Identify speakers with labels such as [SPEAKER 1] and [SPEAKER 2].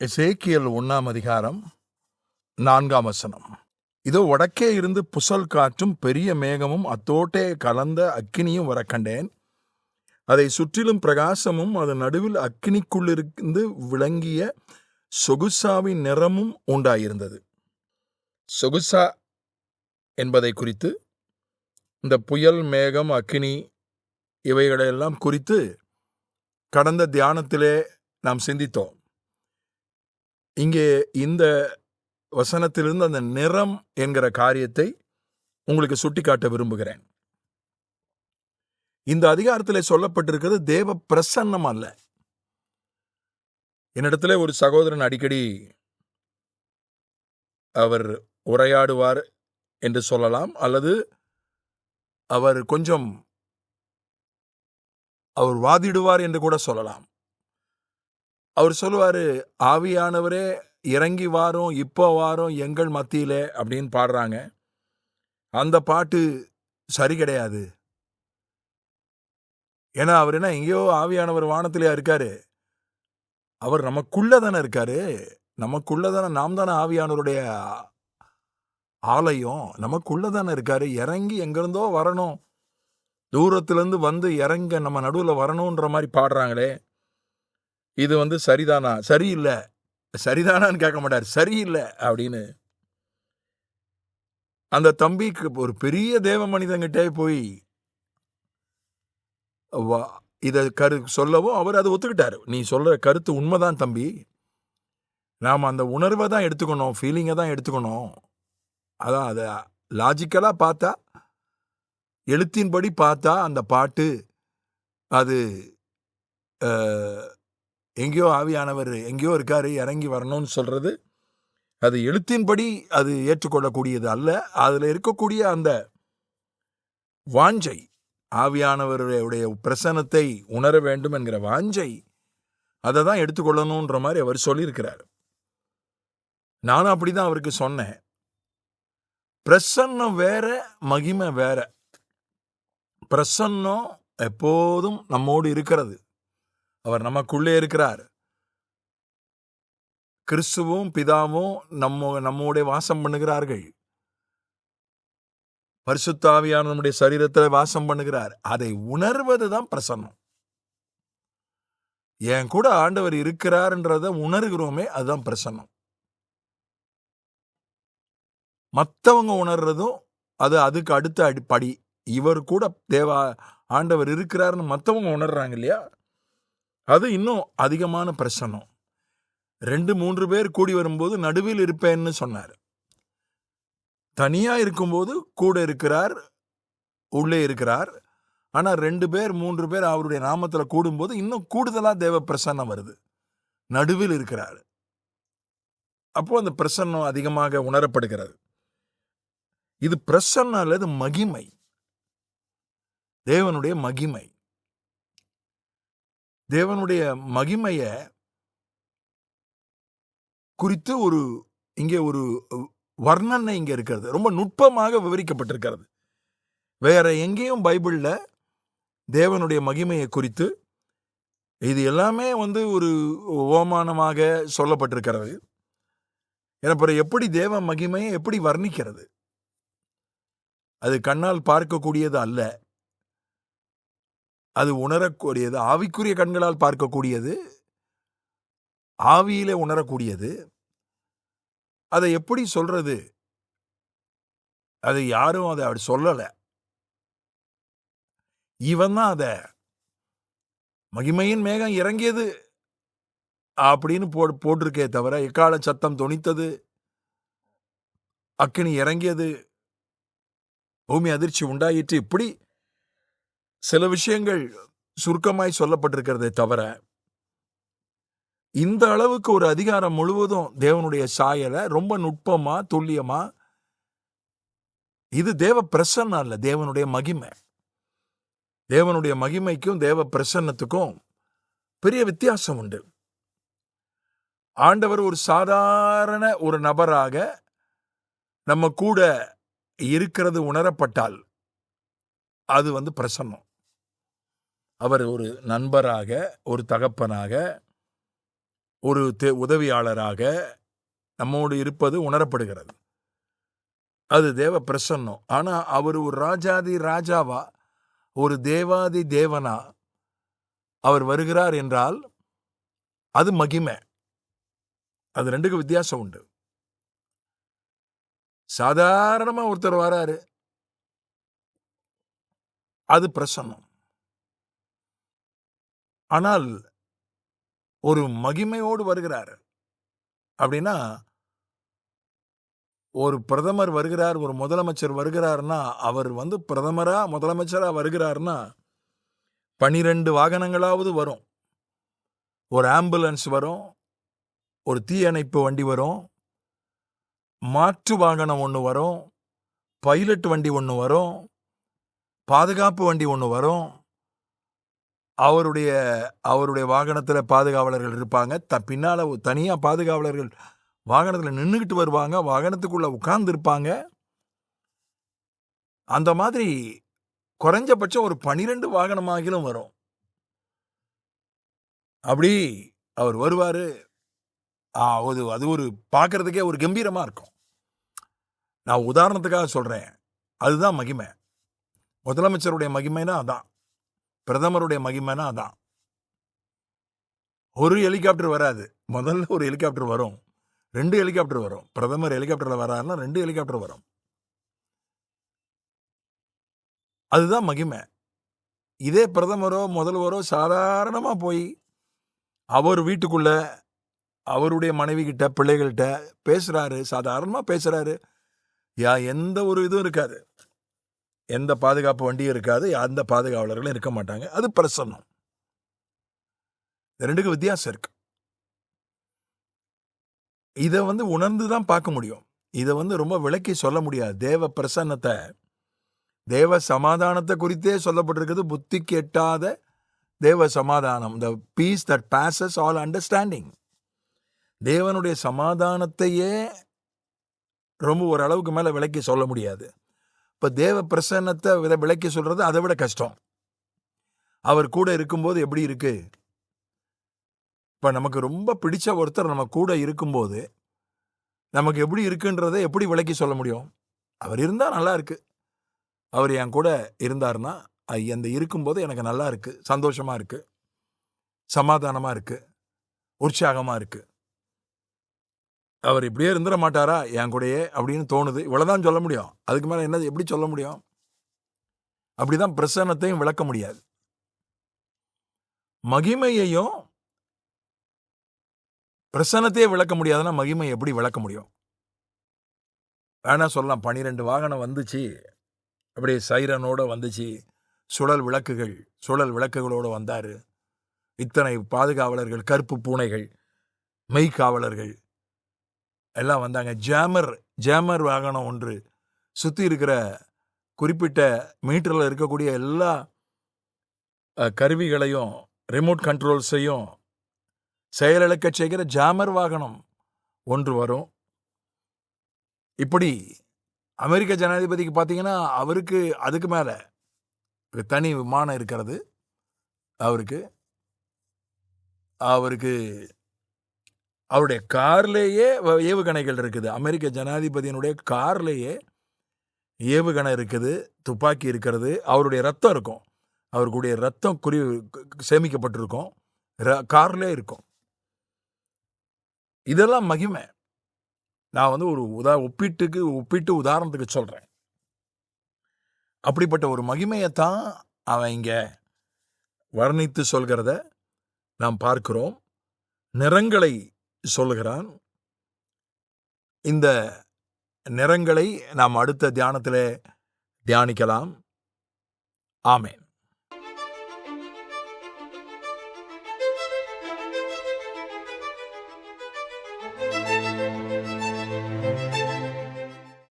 [SPEAKER 1] எசேக்கியல் ஒண்ணாம் அதிகாரம் நான்காம் வசனம். இதோ வடக்கே இருந்து புசல் காற்றும் பெரிய மேகமும் அத்தோட்டே கலந்த அக்கினியும் வர கண்டேன். அதை சுற்றிலும் பிரகாசமும் அதன் நடுவில் அக்கினிக்குள்ளிருந்து விளங்கிய சொகுசாவின் நிறமும் உண்டாயிருந்தது. சொகுசா என்பதை குறித்து இந்த புயல் மேகம் அக்கினி இவைகளையெல்லாம் குறித்து கடந்த தியானத்திலே நாம் சிந்தித்தோம். இங்கே இந்த வசனத்திலிருந்து அந்த நிறம் என்கிற காரியத்தை உங்களுக்கு சுட்டிக்காட்ட விரும்புகிறேன். இந்த அதிகாரத்தில் சொல்லப்பட்டிருக்கிறது தேவ பிரசன்னம் அல்ல. என்னிடத்துல ஒரு சகோதரன் அடிக்கடி அவர் உரையாடுவார் என்று சொல்லலாம் அல்லது அவர் கொஞ்சம் அவர் வாதிடுவார் என்று கூட சொல்லலாம். அவர் சொல்லுவார் ஆவியானவரே இறங்கி வாரோம் இப்போ வாரோம் எங்கள் மத்தியிலே அப்படின்னு பாடுறாங்க. அந்த பாட்டு சரி கிடையாது. ஏன்னா அவர் என்ன எங்கேயோ ஆவியானவர் வானத்திலேயா இருக்காரு. அவர் நமக்குள்ள தானே இருக்காரு. நமக்குள்ள தானே நாம் தானே ஆவியானவருடைய ஆலயம். நமக்குள்ள தானே இருக்காரு. இறங்கி எங்கேருந்தோ வரணும். தூரத்துலேருந்து வந்து இறங்க நம்ம நடுவில் வரணுன்ற மாதிரி பாடுறாங்களே. இது வந்து சரிதானா? சரியில்லை. சரிதானான்னு கேட்க மாட்டார். சரியில்லை அப்படின்னு. அந்த தம்பிக்கு ஒரு பெரிய தேவ மனிதங்கிட்டே போய் வா- இதை கரு சொல்லவும் அவர் அதை ஒத்துக்கிட்டார். நீ சொல்கிற கருத்து உண்மைதான் தம்பி. நாம் அந்த உணர்வை தான் எடுத்துக்கணும் ஃபீலிங்கை தான் எடுத்துக்கணும். அதான் அதை லாஜிக்கலாக பார்த்தா எழுத்தின்படி பார்த்தா அந்த பாட்டு அது எங்கேயோ ஆவியானவர் எங்கேயோ இருக்காரு இறங்கி வரணும்னு சொல்றது அது எழுத்தின்படி அது ஏற்றுக்கொள்ளக்கூடியது அல்ல. அதில் இருக்கக்கூடிய அந்த வாஞ்சை ஆவியானவருடைய பிரசனத்தை உணர வேண்டும் என்கிற வாஞ்சை அதை தான் எடுத்துக்கொள்ளணுன்ற மாதிரி அவர் சொல்லியிருக்கிறார். நானும் அப்படிதான் அவருக்கு சொன்னேன். பிரசன்னம் வேற மகிமை வேற. பிரசன்னம் எப்போதும் நம்மோடு இருக்கிறது. அவர் நமக்குள்ளே இருக்கிறார். கிறிஸ்துவும் பிதாவும் நம்ம நம்மோட வாசம் பண்ணுகிறார்கள். பரிசுத்தாவியான நம்முடைய சரீரத்தில் வாசம் பண்ணுகிறார். அதை உணர்வது தான் பிரசன்னம். என் கூட ஆண்டவர் இருக்கிறார்ன்றத உணர்கிறோமே அதுதான் பிரசன்னம். மற்றவங்க உணர்றதும் அது அதுக்கு அடுத்த அடி படி இவர் கூட தேவா ஆண்டவர் இருக்கிறாருன்னு மற்றவங்க உணர்றாங்க இல்லையா? அது இன்னும் அதிகமான பிரசன்னம் ரெண்டு மூன்று பேர் கூடி வரும்போது நடுவில் இருப்பேன்னு சொன்னார். தனியா இருக்கும்போது கூட இருக்கிறார் உள்ளே இருக்கிறார். ஆனால் ரெண்டு பேர் மூன்று பேர் அவருடைய நாமத்தில் கூடும்போது இன்னும் கூடுதலாக தேவ பிரசன்னம் வருது. நடுவில் இருக்கிறார். அப்போ அந்த பிரசன்னம் அதிகமாக உணரப்படுகிறது. இது பிரசன்னம் அல்லது மகிமை. தேவனுடைய மகிமை. தேவனுடைய மகிமைய குறித்து ஒரு இங்கே ஒரு வர்ணனை இங்கே இருக்கிறது. ரொம்ப நுட்பமாக விவரிக்கப்பட்டிருக்கிறது. வேற எங்கேயும் பைபிளில் தேவனுடைய மகிமையை குறித்து இது எல்லாமே வந்து ஒரு ஓமானமாக சொல்லப்பட்டிருக்கிறது. என எப்படி தேவ மகிமையை எப்படி வர்ணிக்கிறது? அது கண்ணால் பார்க்கக்கூடியது அல்ல. அது உணரக்கூடியது ஆவிக்குரிய கண்களால் பார்க்கக்கூடியது ஆவியிலே உணரக்கூடியது. அதை எப்படி சொல்றது? அதை யாரும் அதை அப்படி சொல்லல. இவன் தான் அத மகிமையின் மேகம் இறங்கியது அப்படின்னு போ போட்டிருக்கே தவிர எக்கால சத்தம் துணித்தது அக்கினி இறங்கியது பூமி அதிர்ச்சி உண்டாயிற்று. இப்படி சில விஷயங்கள் சுருக்கமாய் சொல்லப்பட்டிருக்கிறதே தவிர இந்த அளவுக்கு ஒரு அதிகாரம் முழுவதும் தேவனுடைய சாயலை ரொம்ப நுட்பமா துல்லியமா இது தேவ பிரசன்னம் அல்ல தேவனுடைய மகிமை. தேவனுடைய மகிமைக்கும் தேவ பிரசன்னத்துக்கும் பெரிய வித்தியாசம் உண்டு. ஆண்டவர் ஒரு சாதாரண ஒரு நபராக நம்ம கூட இருக்கிறது உணரப்பட்டால் அது வந்து பிரசன்னம். அவர் ஒரு நண்பராக ஒரு தகப்பனாக ஒரு தே- உதவியாளராக நம்மோடு இருப்பது உணரப்படுகிறது. அது தேவ பிரசன்னம். ஆனால் அவர் ஒரு ராஜாதி ராஜாவா ஒரு தேவாதி தேவனா அவர் வருகிறார் என்றால் அது மகிமை. அது ரெண்டுக்கும் வித்தியாசம் உண்டு. சாதாரணமாக ஒருத்தர் வராரு. அது பிரசன்னம். ஆனால் ஒரு மகிமையோடு வருகிறார். அப்படின்னா ஒரு பிரதமர் வருகிறார் ஒரு முதலமைச்சர் வருகிறார்னா அவர் வந்து பிரதமரா முதலமைச்சரா வருகிறார்னா பனிரெண்டு வாகனங்களாவது வரும். ஒரு ஆம்புலன்ஸ் வரும் ஒரு தீயணைப்பு வண்டி வரும் மாற்று வாகனம் ஒன்று வரும் பைலட் வண்டி ஒன்று வரும் பாதுகாப்பு வண்டி ஒன்று வரும். அவருடைய அவருடைய வாகனத்தில் பாதுகாவலர்கள் இருப்பாங்க. த பின்னால் தனியாக பாதுகாவலர்கள் வாகனத்தில் நின்றுக்கிட்டு வருவாங்க. வாகனத்துக்குள்ளே உட்கார்ந்துருப்பாங்க. அந்த மாதிரி குறைஞ்சபட்சம் ஒரு பனிரெண்டு வாகனமாகிலும் வரும். அப்படி அவர் வருவார். அது அது ஒரு பார்க்கறதுக்கே ஒரு கம்பீரமாக இருக்கும். நான் உதாரணத்துக்காக சொல்கிறேன் அதுதான் மகிமை. முதலமைச்சருடைய மகிமைனா அதான். பிரதமருடைய மகிமைனா அதான். ஒரு ஹெலிகாப்டர் வராது. முதல்ல ஒரு ஹெலிகாப்டர் வரும். ரெண்டு ஹெலிகாப்டர் வரும். பிரதமர் ஹெலிகாப்டரில் வராருன்னா ரெண்டு ஹெலிகாப்டர் வரும். அதுதான் மகிமை. இதே பிரதமரோ முதல்வரோ சாதாரணமாக போய் அவர் வீட்டுக்குள்ள அவருடைய மனைவி கிட்ட பிள்ளைகள்கிட்ட பேசுகிறாரு சாதாரணமாக பேசுகிறாரு யா எந்த ஒரு இதுவும் இருக்காது. எந்த பாதுகாப்பு வண்டியும் இருக்காது அந்த பாதுகாவலர்களும் இருக்க மாட்டாங்க. அது பிரசன்னம். ரெண்டுக்கும் வித்தியாசம் இருக்கு. இதை வந்து உணர்ந்து தான் பார்க்க முடியும். இதை வந்து ரொம்ப விளக்கி சொல்ல முடியாது. தேவ பிரசன்னத்தை தேவ சமாதானத்தை குறித்தே சொல்லப்பட்டிருக்குது. புத்தி கெட்டாத தேவ சமாதானம். The peace that passes all understanding தேவனுடைய சமாதானத்தையே ரொம்ப ஓரளவுக்கு மேலே விளக்கி சொல்ல முடியாது. இப்போ தேவ பிரசன்னத்தை வித விளக்கி சொல்கிறது அதை விட கஷ்டம். அவர் கூட இருக்கும்போது எப்படி இருக்கு? இப்போ நமக்கு ரொம்ப பிடிச்ச ஒருத்தர் நம்ம கூட இருக்கும்போது நமக்கு எப்படி இருக்குன்றதை எப்படி விளக்கி சொல்ல முடியும்? அவர் இருந்தால் நல்லா இருக்கு. அவர் என் கூட இருந்தாருன்னா அ- அந்த இருக்கும்போது எனக்கு நல்லா இருக்குது சந்தோஷமாக இருக்குது சமாதானமாக இருக்குது உற்சாகமாக இருக்குது அவர் இப்படியே இருந்துட மாட்டாரா? என் கூடயே அப்படின்னு தோணுது. இவ்வளோதான் சொல்ல முடியும். அதுக்கு மேலே என்னது? எப்படி சொல்ல முடியும்? அப்படிதான் பிரசன்னத்தையும் விளக்க முடியாது. மகிமையையும் பிரசன்னத்தையே விளக்க முடியாதுன்னா மகிமை எப்படி விளக்க முடியும்? வேணா சொல்லலாம். பனிரெண்டு வாகனம் வந்துச்சு. அப்படியே சைரனோட வந்துச்சு. சுழல் விளக்குகள் சுழல் விளக்குகளோட வந்தார். இத்தனை பாதுகாவலர்கள் கருப்பு பூனைகள் மெய்க்காவலர்கள் எல்லாம் வந்தாங்க. ஜாமர் ஜாமர் வாகனம் ஒன்று சுற்றி இருக்கிற குறிப்பிட்ட மீட்டரில் இருக்கக்கூடிய எல்லா கருவிகளையும் ரிமோட் கண்ட்ரோல்ஸையும் செயலிழக்க செய்கிற ஜாமர் வாகனம் ஒன்று வரும். இப்படி அமெரிக்க ஜனாதிபதிக்கு பார்த்தீங்கன்னா அவருக்கு அதுக்கு மேலே தனி விமானம் இருக்கிறது. அவருக்கு அவருக்கு அவருடைய கார்லேயே வ- ஏவுகணைகள் இருக்குது. அமெரிக்க ஜனாதிபதியினுடைய கார்லேயே ஏவுகணை இருக்குது துப்பாக்கி இருக்கிறது அவருடைய ரத்தம் இருக்கும். அவருக்குடைய ரத்தம் குறி சேமிக்கப்பட்டிருக்கும். ர- கார்லேயே இருக்கும். இதெல்லாம் மகிமை. நான் வந்து ஒரு உதா ஒப்பீட்டுக்கு ஒப்பிட்டு உதாரணத்துக்கு சொல்கிறேன் அப்படிப்பட்ட ஒரு மகிமையைத்தான் அவன் இங்கே வர்ணித்து சொல்கிறத நாம் பார்க்கிறோம். நிறங்களை சொல்லுகிறான். இந்த நிறங்களை நாம் அடுத்த தியானத்தில் தியானிக்கலாம். ஆமேன்.